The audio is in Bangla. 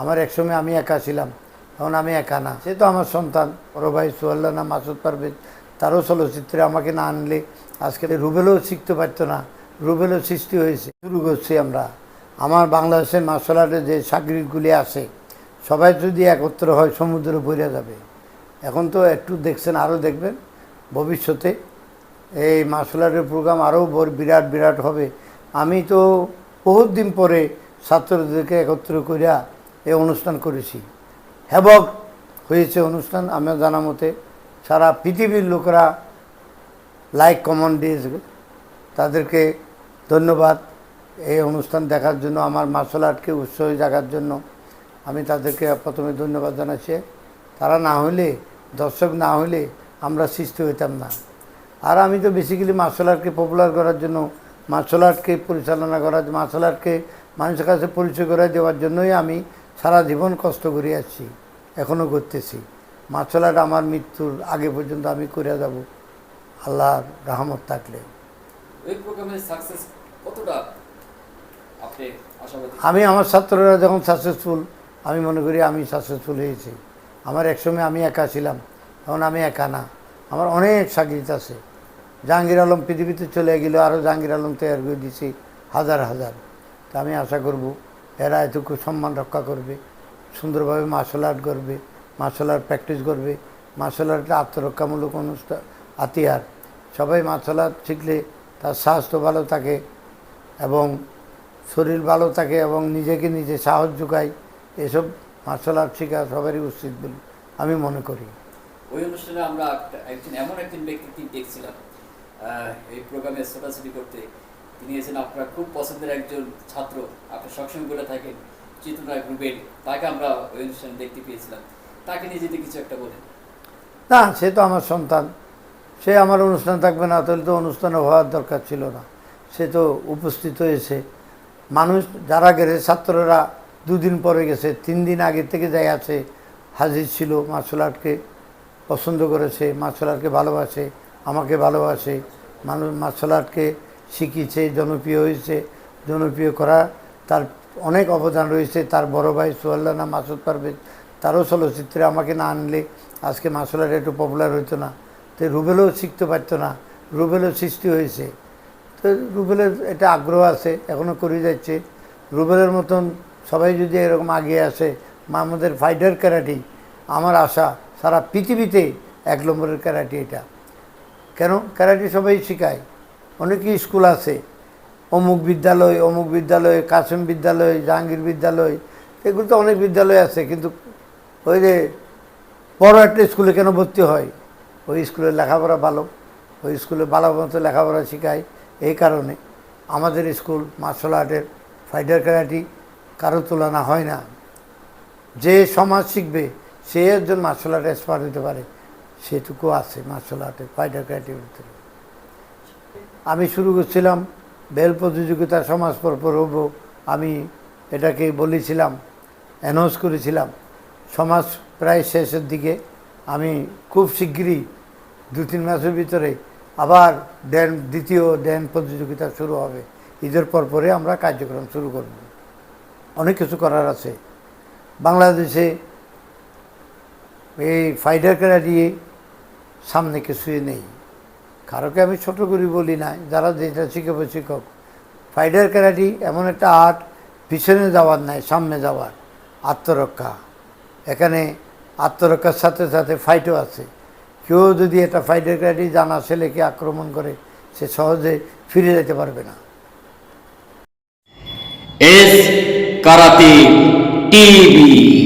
আমার একসময় আমি একা ছিলাম এখন আমি একা না। সে তো আমার সন্তান, বড় ভাই সোহাল্লা না মাসুদ পারভেজ, তারও চলচ্চিত্রে আমাকে না আনলে আজকে রুবেলও শিখতে পারতো না, রুবেলও সৃষ্টি হয়েছে। শুরু করছি আমরা। আমার বাংলাদেশের মার্শাল আর্টের যে সাগরিকগুলি আছে, সবাই যদি একত্র হয় সমুদ্র ভরে যাবে। এখন তো একটু দেখছেন, আরও দেখবেন। ভবিষ্যতে এই মার্শাল আর্টের প্রোগ্রাম আরও বিরাট বিরাট হবে। আমি তো বহুত দিন পরে ছাত্রদেরকে একত্র করিয়া এই অনুষ্ঠান করেছি। হ্যাবক হয়েছে অনুষ্ঠান আমার জানা মতে সারা পৃথিবীর লোকেরা লাইক কমন দিয়েছে তাদেরকে ধন্যবাদ। এই অনুষ্ঠান দেখার জন্য, আমার মার্শাল আর্টকে উৎসাহী জাগার জন্য আমি তাদেরকে প্রথমে ধন্যবাদ জানাচ্ছি। তারা না হলে দর্শক না হলে আমরা সৃষ্টি হইতাম না। আর আমি তো বেসিক্যালি মার্শাল আর্টকে পপুলার করার জন্য, মার্শাল আর্টকে পরিচালনা করার, মার্শাল আর্টকে মানুষের কাছে পরিচয় করে দেওয়ার জন্যই আমি সারা জীবন কষ্ট করে আসছি এখনও করতেছি। মার্শাল আর্ট আমার মৃত্যুর আগে পর্যন্ত আমি করে যাব আল্লাহর রহমত থাকলে। আমি আমার ছাত্ররা যখন সাকসেসফুল আমি মনে করি আমি সাকসেসফুল হয়েছি। আমার একসময় আমি একা ছিলাম এখন আমি একা না। আমার অনেক সাগরিত আছে। জাহাঙ্গীর আলম পৃথিবীতে চলে গেল আরও জাহাঙ্গীর আলম তৈরি করে দিয়েছি হাজার হাজার। তা আমি আশা করব এরা এটুকু সম্মান রক্ষা করবে, সুন্দরভাবে মার্শাল আর্ট করবে মার্শাল আর্ট প্র্যাকটিস করবে মার্শাল আর্টটা আত্মরক্ষামূলক অনুষ্ঠান হাতিয়ার। সবাই মার্শাল আর্ট শিখলে তার স্বাস্থ্য ভালো থাকে এবং শরীর ভালো থাকে এবং নিজেকে নিজে সাহস যোগায়। এসব মার্শাল আর্ট শেখা সবারই উচিত বলে আমি মনে করি। ওই অনুষ্ঠানে আমরা একজন এমন একজন ব্যক্তিকে দেখছিলাম এই প্রোগ্রামে ছোটাছুটি করতে। তিনি এসেছেন আপনার খুব পছন্দের একজন ছাত্র। আপনি সবসময় বলে থাকেন, চিত্রনায়ক রুবেল। তাকে আমরা ওই অনুষ্ঠানে দেখতে পেয়েছিলাম। তাকে নিয়ে যদি কিছু একটা বলেন। না, সে তো আমার সন্তান। সে আমার অনুষ্ঠান থাকবে না, তাহলে তো অনুষ্ঠানে হওয়ার দরকার ছিল না। সে তো উপস্থিত হয়েছে। মানুষ যারা গেছে, ছাত্ররা দুদিন পরে গেছে, তিন দিন আগে থেকে যাই আছে, হাজির ছিল মার্শাল আর্টকে পছন্দ করেছে মার্শাল আর্টকে ভালোবাসে, আমাকে ভালোবাসে। মানুষ মার্শাল আর্টকে শিখিয়েছে, জনপ্রিয় হয়েছে, জনপ্রিয় করা, তার অনেক অবদান রয়েছে। তার বড় ভাই সোহাল্লানা মাসুদ পারভেজ, তারও চলচ্চিত্রে আমাকে না আনলে আজকে আর্ট একটু পপুলার হতো না। তো রুবেলও শিখতে পারতো না, রুবেলও সৃষ্টি হয়েছে। তো রুবেলের এটা আগ্রহ আছে এখনও করে যাচ্ছে। রুবেলের মতন সবাই যদি এরকম আগিয়ে আসে আমাদের ফাইটার ক্যারাটি আমার আশা সারা পৃথিবীতে এক নম্বরের ক্যারাটি এটা। কেন? ক্যারাটি সবাই শেখায়। অনেকই স্কুল আছে। অমুক বিদ্যালয় অমুক বিদ্যালয়, কাসেম বিদ্যালয়, জাহাঙ্গীর বিদ্যালয়, এগুলো তো অনেক বিদ্যালয় আছে, কিন্তু ওই যে বড় একটা স্কুলে কেন ভর্তি হয়? ওই স্কুলে লেখাপড়া ভালো, ওই স্কুলে ভালো মতো লেখাপড়া শেখায়, এই কারণে আমাদের স্কুল মার্শাল আর্টের ফাইটার ক্যারাটি কারও তুলনা হয় না। যে সমাজ শিখবে, সে একজন মার্শাল আর্ট এক্সপার্ট হতে পারে, সেটুকু আছে মার্শাল আর্টের ফাইটার ক্যারাটির ভিতরে। আমি শুরু করছিলাম, বেল প্রতিযোগিতা, সমাজ পরপর হব আমি এটাকে বলেছিলাম অ্যানাউন্স করেছিলাম। সমাজ প্রায় শেষের দিকে। আমি খুব শিগগিরই দু তিন মাসের ভিতরে আবার ড্যান দ্বিতীয় ড্যান প্রতিযোগিতা শুরু হবে। ঈদের পর পরে আমরা কার্যক্রম শুরু করব। অনেক কিছু করার আছে। বাংলাদেশে এই ফাইটার ক্যারাটিয়ে সামনে কিছুই নেই। কারোকে আমি ছোট করি বলি না, যারা যেটা শিখাবো শিক্ষক ফাইটার ক্যারাটি এমন একটা আর্ট পিছনে যাওয়ার নাই, সামনে যাওয়ার, আত্মরক্ষা। এখানে আত্মরক্ষার সাথে সাথে ফাইটও আছে। কেউ যদি এটা ফাইটার ক্যারাটি জানা ছেলেকে আক্রমণ করে, সে সহজে ফিরে যেতে পারবে না। S karate TV.